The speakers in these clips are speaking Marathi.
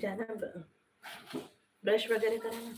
ज्या ब्रश वगैरे करा ना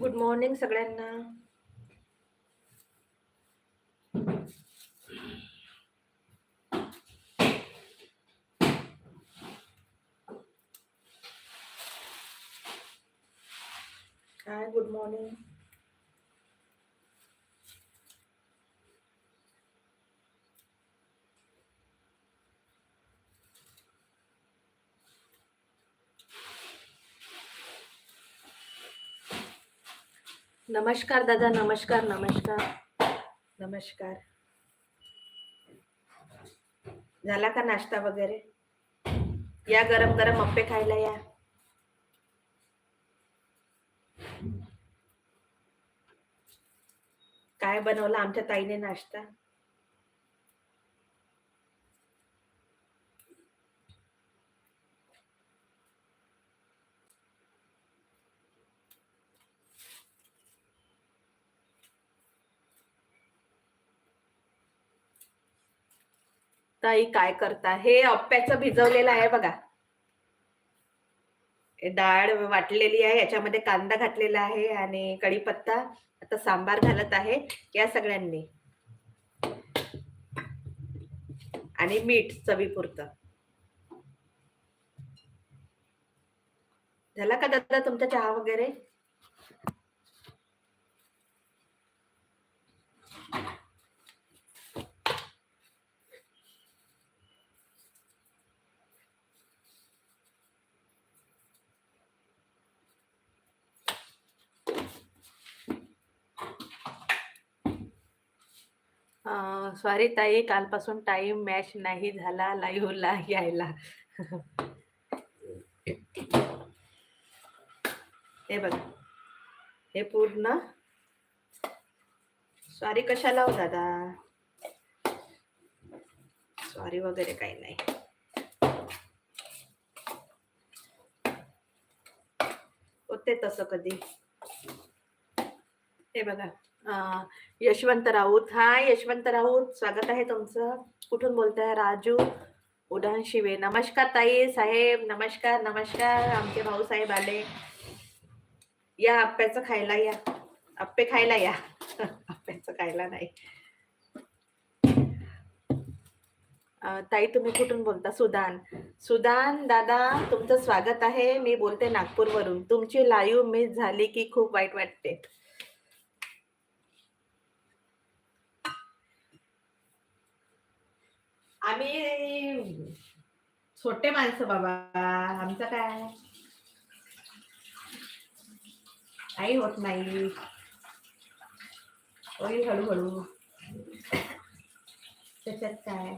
गुड मॉर्निंग सगळ्यांना हाय गुड मॉर्निंग नमस्कार दादा नमस्कार नमस्कार. नमस्कार. झाला का नाश्ता वगैरे? या गरम गरम अप्पे खायला या. काय बनवलं आमच्या ताईने नाश्ता? ताई काय करता? हे अप्प्याचं भिजवलेलं आहे बघा. डाळ वाटलेली आहे याच्यामध्ये कांदा घातलेला आहे आणि कढीपत्ता आता सांबार घालत आहे या सगळ्यांनी. आणि मीठ चवीपुरतं. झाला का दादा तुमचा चहा वगैरे? सॉरी ताई कालपासून टाइम मॅच नाही झाला लाईव्हला यायला. हे बघा. हे पूर्ण. सॉरी कशाला हो दादा? सॉरी वगैरे काही नाही. होते तसं कधी. हे बघा. यशवंत राऊत. हाय यशवंत राऊत. स्वागत आहे तुमचं. कुठून बोलताय? राजू उडान शिवे. नमस्कार ताई साहेब. नमस्कार नमस्कार. आमचे भाऊ साहेब आले. या आप्याचं खायला या. आप्पे खायला या. आप्याचं खायला नाही. ताई तुम्ही कुठून बोलता? सुदान. सुदान दादा तुमचं स्वागत आहे. मी बोलते नागपूरवरून. तुमची लाईव्ह मिस झाली की खूप वाईट वाटते. आम्ही छोटे माणसं बाबा. आमचं काय? काही होत नाही. होईल हळूहळू. त्याच्यात काय?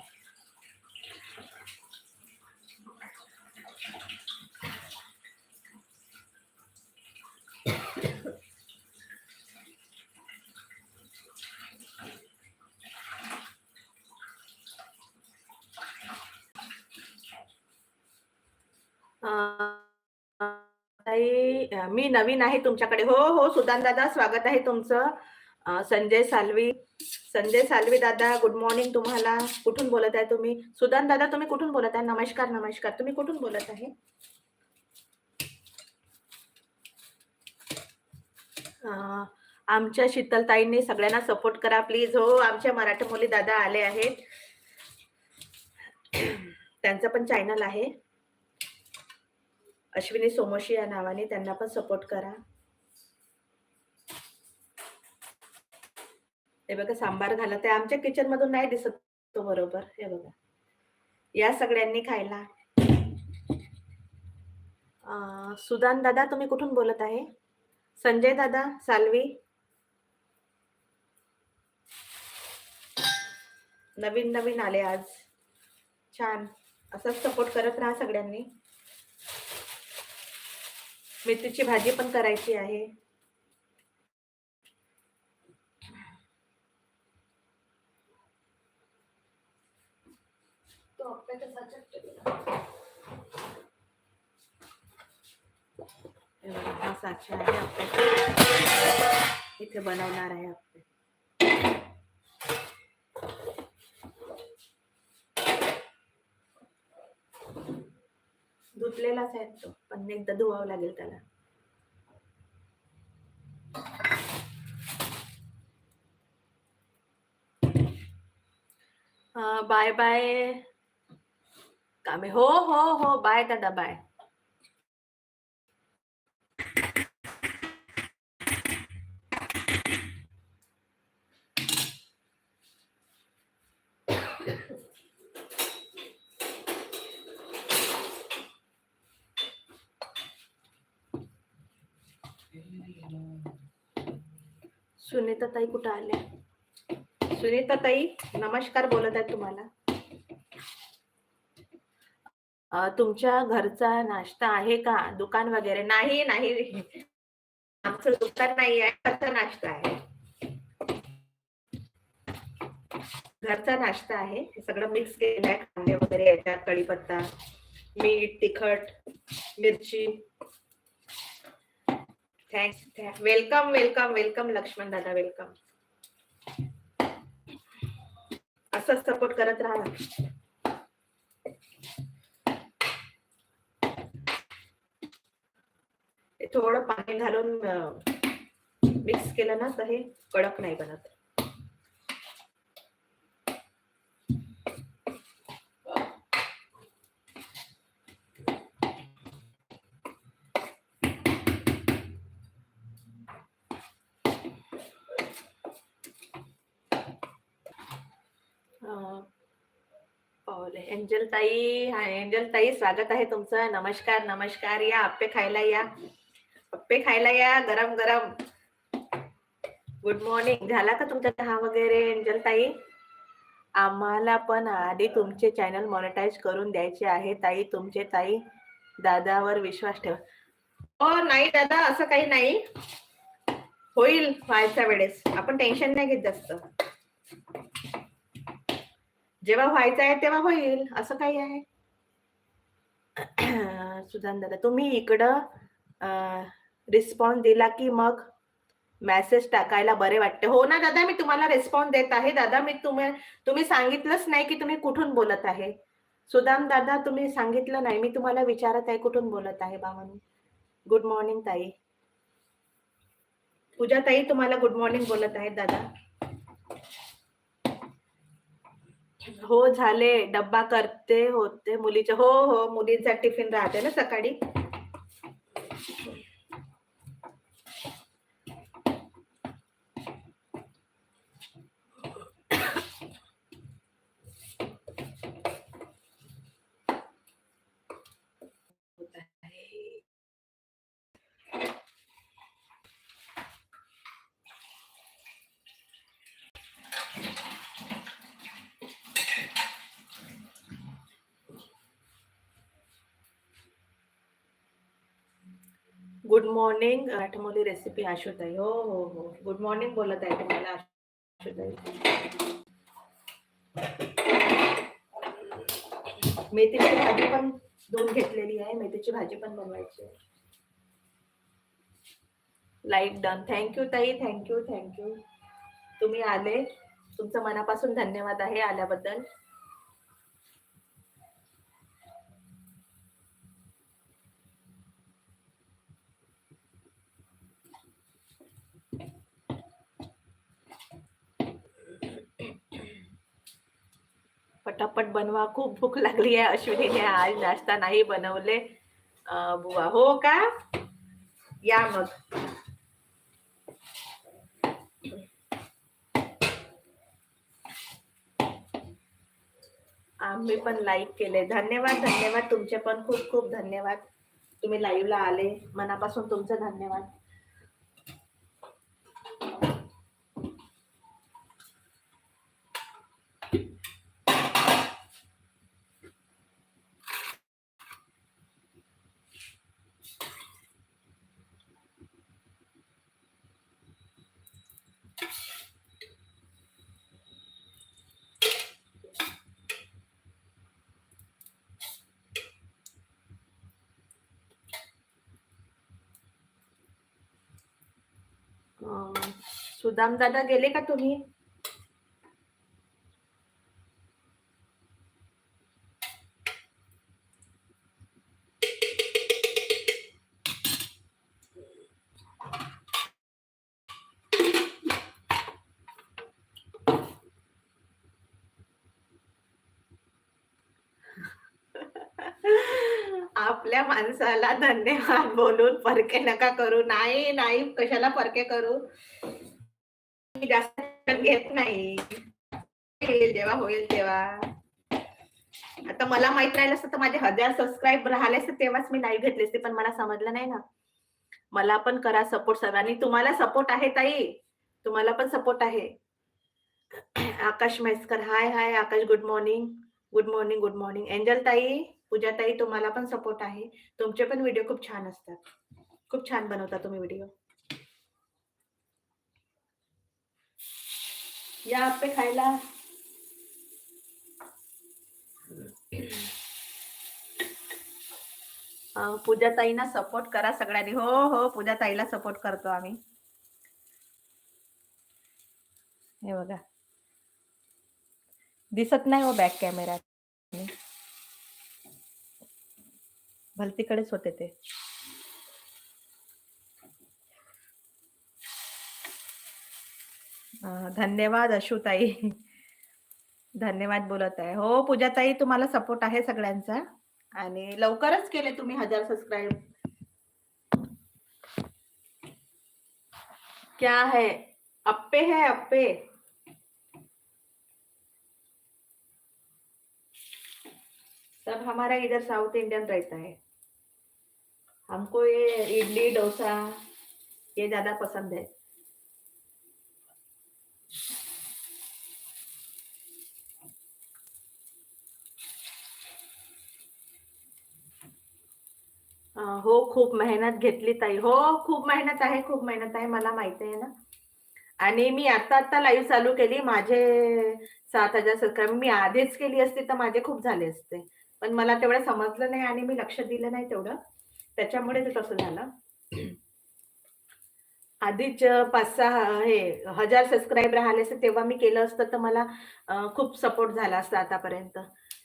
मी नवीन आहे तुमच्याकडे. हो हो सुदान दादा स्वागत आहे तुमचं. संजय सालवी. संजय सालवी दादा गुड मॉर्निंग तुम्हाला. कुठून बोलत आहे तुम्ही? सुदान दादा तुम्ही कुठून बोलत आहे? नमस्कार नमस्कार. तुम्ही कुठून बोलत आहे? आमच्या शीतलताईंनी सगळ्यांना सपोर्ट करा प्लीज हो आमच्या मराठी मुली दादा आले आहेत. त्यांचं पण चॅनल आहे. अश्विनी सोमोशी या नावाने त्यांना पण सपोर्ट करा. हे बघा सांबार घालत आहे आमच्या किचन मधून नाही दिसत तो बरोबर. हे बघा. या सगळ्यांनी खायला. सुदान दादा तुम्ही कुठून बोलत आहे? संजय दादा साल्वी? नवीन नवीन आले आज. छान. असंच सपोर्ट करत राहा सगळ्यांनी. मेथीची भाजी पण करायची आहे. तो हा साचा आहे इथे बनवणार आहे आपण धुतलेलाच आहे तो पण एकदा धुवावं लागेल त्याला. बाय बाय कामे हो हो हो. बाय दादा बाय सुनीता ताई कुठं आल्या? सुनीता ताई नमस्कार बोलत आहे तुम्हाला. तुमच्या घरचा नाश्ता आहे का? दुकान वगैरे? नाही नाही. आमचं दुकान नाही आहे घरचा नाश्ता आहे. घरचा नाश्ता आहे. हे सगळं मिक्स केलं आहे कांदे वगैरे याच्यात कढीपत्ता मीठ तिखट मिरची. Thanks welcome welcome welcome Laxman दादा वेलकम असं सपोर्ट करत राहा. थोडं पाणी घालून मिक्स केलं ना तर हे कडक नाही बनत. एंजल ताई हा एंजल ताई स्वागत आहे तुमचं. नमस्कार नमस्कार. या आप्पे खायला या. आप्पे खायला या गरम गरम. गुड मॉर्निंग झाला का तुमचा चहा वगैरे एंजल ताई आम्हाला पण आधी तुमचे चॅनल मॉनिटाईज करून द्यायचे आहे ताई तुमचे ताई. दादावर विश्वास ठेवा. हो नाही दादा असं काही नाही. होईल व्हायच्या वेळेस. आपण टेन्शन नाही घेत जास्त. जेव्हा व्हायचं आहे तेव्हा होईल. असं काही आहे. सुधान दादा तुम्ही इकडं रिस्पॉन्स दिला की मग मेसेज टाकायला बरे वाटते. हो ना दादा मी तुम्हाला रिस्पॉन्स देत आहे. दादा मी तुम्ही तुम्ही सांगितलंच नाही की तुम्ही कुठून बोलत आहे. सुदाम दादा तुम्ही सांगितलं नाही. मी तुम्हाला विचारत आहे कुठून बोलत आहे बाबांनी गुड मॉर्निंग ताई. पूजा ताई तुम्हाला गुड मॉर्निंग बोलत आहेत दादा. हो झाले. डब्बा करते होते मुलीचे. हो हो मुलीचा टिफिन राहते ना सकाळी. गुड मॉर्निंग आठमोली रेसिपी आशुताई. हो हो हो. गुड मॉर्निंग बोलत आहे तुम्हाला आशुताई. मेथीची भाजी पण दोन घेतलेली आहे. मेथीची भाजी पण बनवायची आहे. लाईक डन थँक्यू ताई. थँक्यू थँक्यू तुम्ही आले. तुमचं मनापासून धन्यवाद आहे आल्याबद्दल. पटापट बनवा. खूप भूक लागली आहे अश्विनीने. आज नाश्ता नाही बनवले. बुवा. हो का? या मग. आम्ही पण लाईक केले. धन्यवाद धन्यवाद. तुमचे पण खूप खूप धन्यवाद. तुम्ही लाईव्हला आले. मनापासून तुमचं धन्यवाद. सुदाम दादा गेले का तुम्ही? आपल्या माणसाला धन्यवाद बोलून परके नका करू. नाही नाही कशाला परके करू? मी जास्त घेत नाही. होईल जेव्हा होईल तेव्हा. आता मला माहीत राहिलं असतं तर माझे हजार सबस्क्राईब राहिले असते तेव्हाच मी लाईव्ह घेतले असते पण मला समजलं नाही ना. मला पण करा सपोर्ट सर आणि तुम्हाला सपोर्ट आहे ताई. तुम्हाला पण सपोर्ट आहे. Akash Mhaiskar hi hi Akash good morning good morning good morning angel ताई. पूजाताई तुम्हाला पण सपोर्ट आहे. तुमचे पण व्हिडिओ खूप छान असतात. खूप छान बनवता तुम्ही व्हिडिओ या आपे खायला. अं, सपोर्ट करा सगळ्यांनी. हो हो पूजाताईला सपोर्ट करतो आम्ही. हे बघा. दिसत नाही हो बॅक कॅमेऱ्यात भलतीकडेच होते ते. धन्यवाद अशुताई. धन्यवाद बोलत आहे. हो पूजाताई तुम्हाला सपोर्ट आहे सगळ्यांचा. आणि लवकरच केले तुम्ही हजार सबस्क्राईब क्या है? अप्पे है अप्पे. सब हमारा इधर साउथ इंडियन रहता है। हमको ये इडली डोसा ये ज्यादा पसंद है। हो खूप मेहनत घेतली ताई. हो खूप मेहनत आहे खूप मेहनत आहे मला माहिती आहे ना. आणि मी आता आता लाईव्ह चालू केली. माझे सात हजार सबस्क्राईब मी आधीच केली असती तर माझे खूप झाले असते. पण मला तेवढं समजलं नाही आणि मी लक्ष दिलं नाही तेवढं. त्याच्यामुळे ते तसं झालं. आधीच पाच सहा हे हजार सबस्क्राईब राहिले असते तेव्हा मी केलं असतं तर मला खूप सपोर्ट झाला असता आतापर्यंत.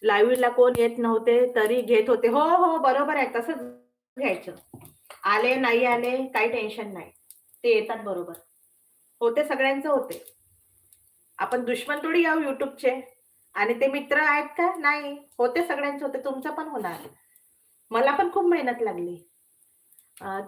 लाईव्हला कोण येत नव्हते तरी घेत होते. हो हो बरोबर आहे तसंच घ्यायचं. आले नाही आले काही टेन्शन नाही. ते येतात बरोबर. होते सगळ्यांचं होते. आपण दुश्मन थोडी आहो युट्यूबचे आणि ते मित्र आहेत का? नाही. होते सगळ्यांचे होते. तुमचं पण होणार. मला पण खूप मेहनत लागली.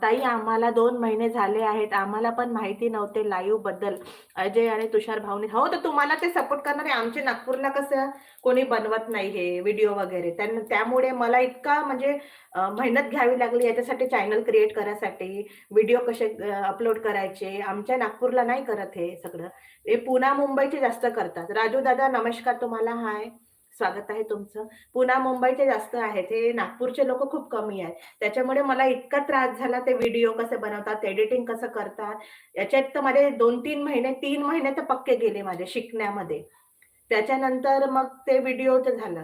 ताई आम्हाला दोन महिने झाले आहेत. आम्हाला पण माहिती नव्हते लाईव्हबद्दल. अजय आणि तुषार भाऊनी हो तर तुम्हाला ते सपोर्ट करणारे आमचे नागपूरला कसं कोणी बनवत नाही हे व्हिडिओ वगैरे. त्यामुळे मला इतका म्हणजे मेहनत घ्यावी लागली याच्यासाठी चॅनल क्रिएट करायसाठी. व्हिडिओ कसे अपलोड करायचे? आमच्या नागपूरला नाही करत हे सगळं. हे पुणा मुंबईचे जास्त करतात. राजू दादा नमस्कार तुम्हाला. हाय स्वागत आहे तुमचं. पुन्हा मुंबईचे जास्त आहेत. हे नागपूरचे लोक खूप कमी आहेत. त्याच्यामुळे मला इतका त्रास झाला ते व्हिडिओ कसे बनवतात एडिटिंग कसं करतात. याच्यात तर माझे दोन तीन महिने तीन महिने तर पक्के गेले माझे शिकण्यामध्ये. त्याच्यानंतर मग ते व्हिडिओचं झालं.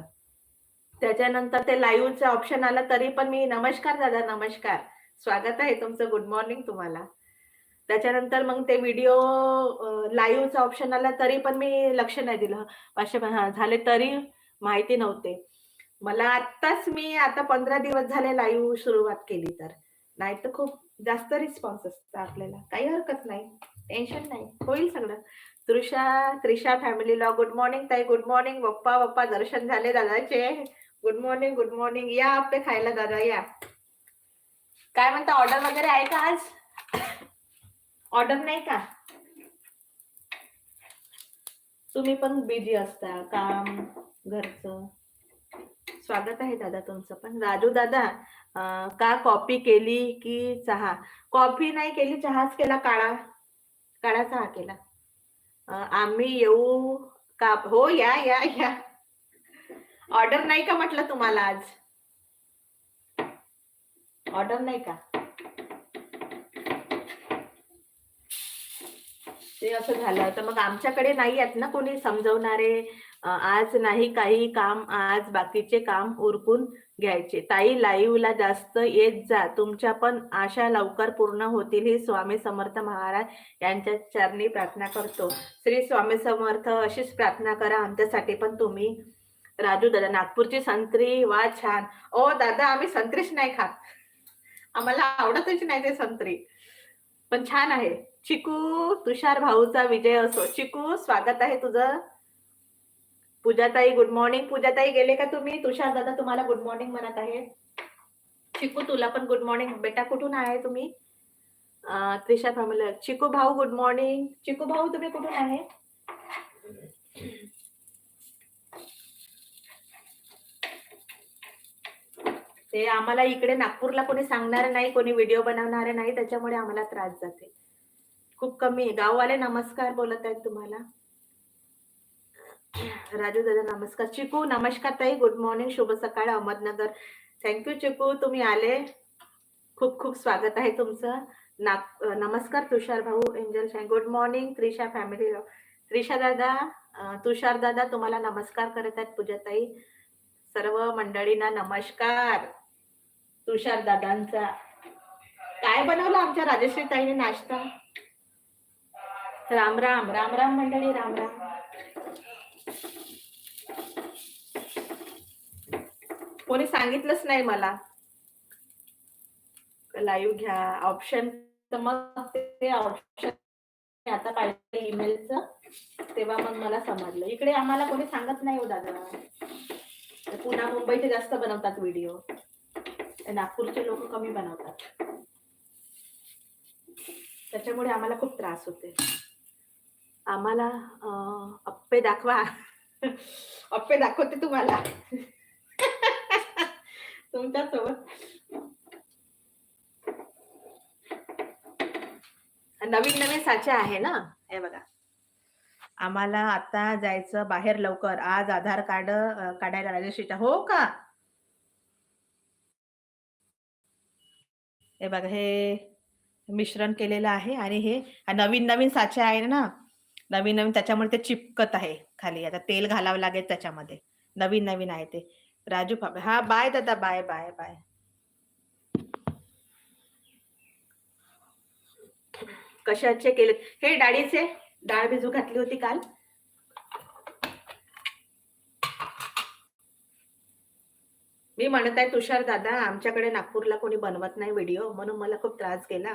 त्याच्यानंतर ते लाईव्हचं ऑप्शन आलं तरी पण मी नमस्कार दादा नमस्कार. स्वागत आहे तुमचं. गुड मॉर्निंग तुम्हाला. त्याच्यानंतर मग ते व्हिडिओ लाईव्हचा ऑप्शन आला तरी पण मी लक्ष नाही दिलं. असे झाले तरी माहिती नव्हते. मला आत्ताच मी आता पंधरा दिवस झाले लाईव्ह सुरुवात केली तर. नाही तर खूप जास्त रिस्पॉन्स असतं आपल्याला. काही हरकत नाही. टेन्शन नाही. होईल सगळं. Trisha Trisha family law good morning ताई गुड मॉर्निंग पप्पा पप्पा दर्शन झाले दादाचे. गुड मॉर्निंग गुड मॉर्निंग या आपले खायला दादा या. काय म्हणता ऑर्डर वगैरे आहे का आज? ऑर्डर नाही का? तुम्ही पण बिझी असता. काम घरचं. स्वागत आहे दादा तुमचं पण. राजू दादा आ, का कॉपी केली की चहा? कॉफी नाही केली चहाच केला काळा. काळा चहा केला. आम्ही येऊ का? हो या या या. ऑर्डर नाही का म्हटलं तुम्हाला आज? ऑर्डर नाही का? ते असं झालं. तर मग आमच्याकडे नाही आहेत ना कोणी समजवणारे? आज नाही काही काम आज बाकीचे काम उरकून घ्यायचे. ताई लाईव्हला जास्त येत जा. तुमच्या पण आशा लवकर पूर्ण होतील ही स्वामी समर्थ महाराज यांच्या चरणी प्रार्थना करतो. श्री स्वामी समर्थ अशीच प्रार्थना करा. आमच्यासाठी पण तुम्ही राजू दादा नागपूरची संत्री वा छान. ओ दादा आम्ही संत्रीच नाही खात. आम्हाला आवडतच नाही ते संत्री. पण छान आहे. चिकू तुषार भाऊचा विजय असो. चिकू स्वागत आहे तुझं. पूजाताई गुड मॉर्निंग पूजाताई गेले का तुम्ही? तुषार दादा तुम्हाला गुड मॉर्निंग म्हणत आहे चिकू तुला पण गुड मॉर्निंग बेटा कुठून आहे तुम्ही? अं, त्रिशा फॅमिली चिकू भाऊ गुड मॉर्निंग चिकू भाऊ तुम्ही कुठून आहे? ते आम्हाला इकडे नागपूरला कोणी सांगणार नाही कोणी व्हिडिओ बनवणारे नाही त्याच्यामुळे आम्हाला त्रास जाते. खूप कमी आहे. गाववाले नमस्कार बोलत आहेत तुम्हाला. राजू दादा नमस्कार. चिकू नमस्कार ताई. गुड मॉर्निंग शुभ सकाळ अहमदनगर. थँक्यू चिकू. तुम्ही आले. खूप खूप स्वागत आहे तुमचं. नाग नमस्कार तुषार भाऊ एंजल शाई good morning Trisha family Trisha दादा तुषार दादा तुम्हाला नमस्कार करत आहेत पूजाताई. सर्व मंडळींना नमस्कार. तुषार दादांचा. काय बनवलं आमच्या राजश्री ताईने नाश्ता? राम राम. राम राम मंडळी राम राम. कोणी सांगितलंच नाही मला. लाईव्ह घ्या. ऑप्शन तर मग ते ऑप्शन आता पाहिजे ईमेलचं तेव्हा मग मला समजलं. इकडे आम्हाला कोणी सांगत नाही हो दादा. पुन्हा मुंबईचे जास्त बनवतात व्हिडिओ नागपूरचे लोक कमी बनवतात. त्याच्यामुळे आम्हाला खूप त्रास होते आम्हाला अप्पे दाखवा. अप्पे दाखवते तुम्हाला. तुमच्यासोबत. नवीन नवीन साचे आहे ना? हे बघा. आम्हाला आता जायचं बाहेर लवकर. आज आधार कार्ड काढायला राजेश्रीचा हो का? हे बघा हे मिश्रण केलेलं आहे आणि हे नवीन नवीन साचे आहे ना? नवीन नवीन त्याच्यामुळे ते चिपकत आहे खाली. आता तेल घालावं लागेल त्याच्यामध्ये. नवीन नवीन आहे ते. राजू फाबे हा बाय दादा बाय बाय बाय. कशाचे केले? हे डाळीचे? डाळ भिजू घातली होती काल. मी म्हणत आहे तुषार दादा आमच्याकडे नागपूरला कोणी बनवत नाही व्हिडिओ म्हणून मला खूप त्रास गेला.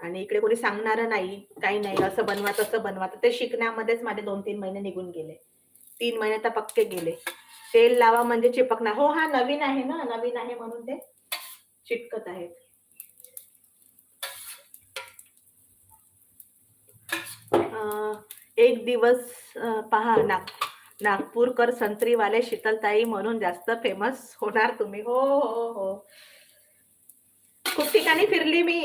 आणि इकडे कोणी सांगणार नाही काही नाही असं बनवा तसं बनवा. तर ते शिकण्यामध्येच माझे दोन तीन महिने निघून गेले. तीन महिने तर पक्के गेले. तेल लावा म्हणजे चिपकणार. हो हा नवीन आहे ना नवीन आहे म्हणून ते चिटकत आहेत. एक दिवस पहा नाग नागपूरकर संत्रीवाले शीतलताई म्हणून जास्त फेमस होणार तुम्ही. हो हो हो. खूप ठिकाणी फिरली मी.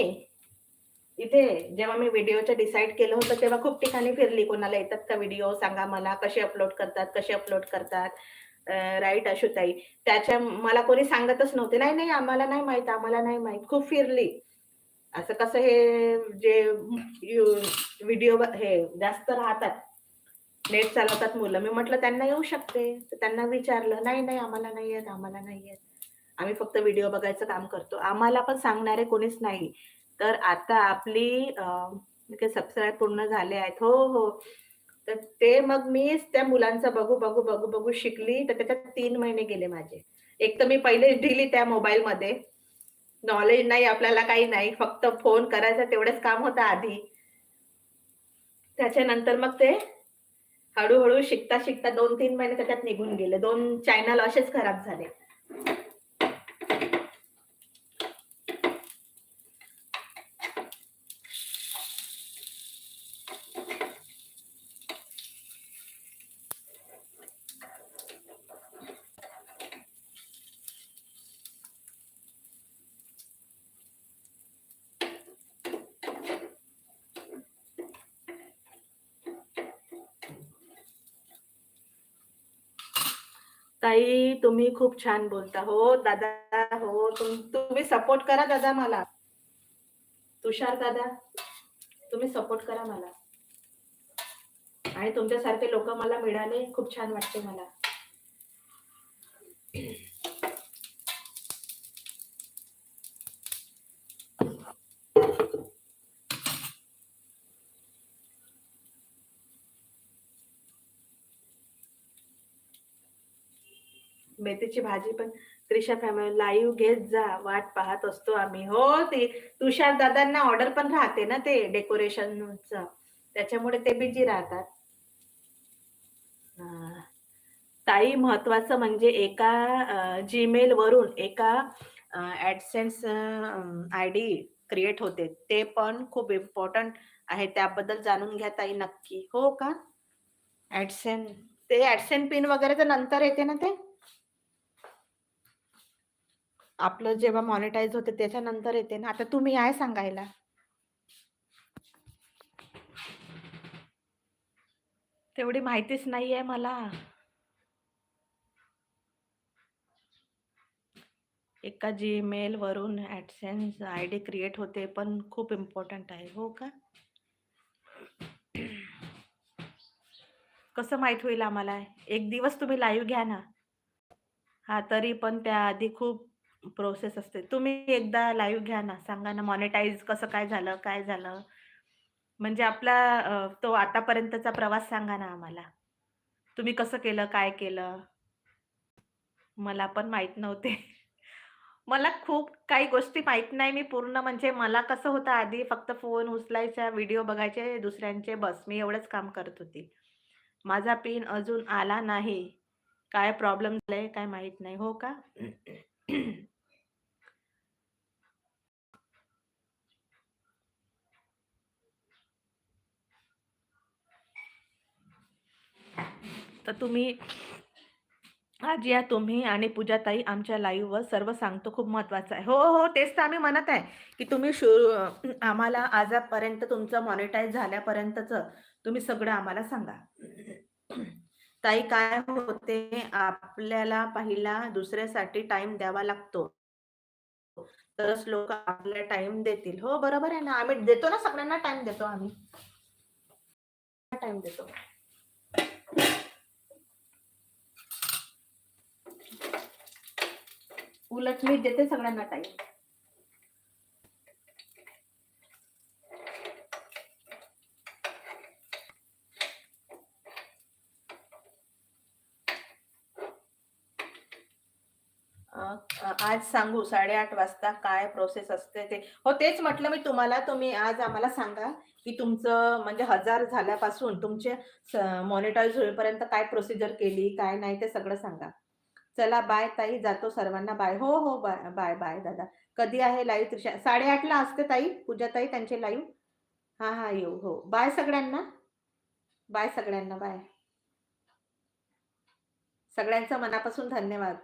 इथे जेव्हा मी व्हिडिओचं डिसाईड केलं होतं तेव्हा खूप ठिकाणी फिरली. कोणाला येतात का व्हिडिओ सांगा मला. कसे अपलोड करतात? कसे अपलोड करतात? राईट अशुताई? त्याच्या मला कोणी सांगतच नव्हते. नाही नाही आम्हाला नाही माहीत आम्हाला नाही माहीत. खूप फिरली. असं कसं हे जे व्हिडिओ हे जास्त राहतात. नेट चालवतात मुलं. मी म्हटलं त्यांना येऊ शकते. तर त्यांना विचारलं नाही नाही आम्हाला नाही येत आम्हाला नाही येत. आम्ही फक्त व्हिडिओ बघायचं काम करतो. आम्हाला पण सांगणारे कोणीच नाही. तर आता आपली सबस्क्राईब पूर्ण झाले आहेत. हो हो. तर ते मग मीच त्या मुलांचं बघू बघू बघू बघू शिकली. तर त्याच्यात तीन महिने गेले माझे. एक तर मी पहिले दिली त्या मोबाईलमध्ये. नॉलेज नाही आपल्याला काही नाही. फक्त फोन करायचं तेवढंच काम होतं आधी. त्याच्यानंतर मग ते हळूहळू शिकता शिकता दोन तीन महिने त्याच्यात निघून गेले. दोन चॅनल असेच खराब झाले. ताई तुम्ही खूप छान बोलता. हो दादा हो तुम तुम्ही सपोर्ट करा दादा मला. तुषार दादा तुम्ही सपोर्ट करा मला. आणि तुमच्यासारखे लोक मला मिळाले खूप छान वाटते मला. मेथीची भाजी पण त्रिशा फॅमिली लाईव्ह घेत जा वाट पाहत असतो आम्ही. हो ते तुषार दादांना ऑर्डर पण राहते ना ते डेकोरेशनच त्याच्यामुळे ते बिझी राहतात. ताई महत्वाचं म्हणजे एका जीमेल वरून एका ऍडसेन्स आय डी क्रिएट होते. ते पण खूप इम्पॉर्टंट आहे. त्याबद्दल जाणून घ्या ताई नक्की. हो का? ऍडसेन ते ऍडसेन पिन वगैरे तर नंतर येते ना ते? आपलं जेव्हा मॉनिटाईज होते त्याच्यानंतर येते ना. आता तुम्ही आहे सांगायला. तेवढी माहितीच नाही आहे मला. एका जीमेल वरून ऍडसेन्स आय डी क्रिएट होते पण खूप इम्पॉर्टंट आहे हो का? कसं माहीत होईल आम्हाला? एक दिवस तुम्ही लाईव्ह घ्या ना. हा तरी पण त्याआधी खूप प्रोसेस असते. तुम्ही एकदा लाईव्ह घ्या ना. सांगा ना मॉनिटाईज कसं काय झालं काय झालं? म्हणजे आपला तो आतापर्यंतचा प्रवास सांगा ना आम्हाला. तुम्ही कसं केलं काय केलं? मला पण माहीत नव्हते. मला खूप काही गोष्टी माहीत नाही. मी पूर्ण म्हणजे मला कसं होतं आधी फक्त फोन उचलायचा व्हिडिओ बघायचे दुसऱ्यांचे बस. मी एवढंच काम करत होती. माझा पिन अजून आला नाही. काय प्रॉब्लेम झालाय काय माहीत नाही. हो का? तर तुम्ही आज या तुम्ही आणि पूजाताई आमच्या लाईव्हवर सर्व सांगतो खूप महत्वाचं आहे. हो, हो हो तेच तर आम्ही म्हणत आहे की तुम्ही शु आम्हाला आजपर्यंत तुमचं मॉनिटाईज झाल्यापर्यंतचं तुम्ही सगळं आम्हाला सांगा. ताई काय होते? आपल्याला पहिला दुसऱ्यासाठी टाइम द्यावा लागतो. तरच लोक आपल्याला टाइम देतील. हो बरोबर आहे ना? आम्ही देतो ना? सगळ्यांना टाइम देतो आम्ही. टाइम देतो. उलट मी देते सगळ्यांना टाईम आज सांगू साडेआठ वाजता काय प्रोसेस असते ते. हो तेच म्हटलं मी तुम्हाला तुम्ही आज आम्हाला सांगा की तुमचं म्हणजे हजार झाल्यापासून तुमचे मॉनिटाईज होईपर्यंत काय प्रोसिजर केली काय नाही ते सगळं सांगा. चला बाय ताई. जातो सर्वांना. बाय हो हो बाय बाय बाय दादा. कधी आहे लाईव्ह त्रिशा? साडेआठला असते ताई. पूजा ताई त्यांचे लाईव्ह हा हा येऊ. हो. बाय सगळ्यांना. बाय सगळ्यांना. बाय सगळ्यांचं मनापासून धन्यवाद.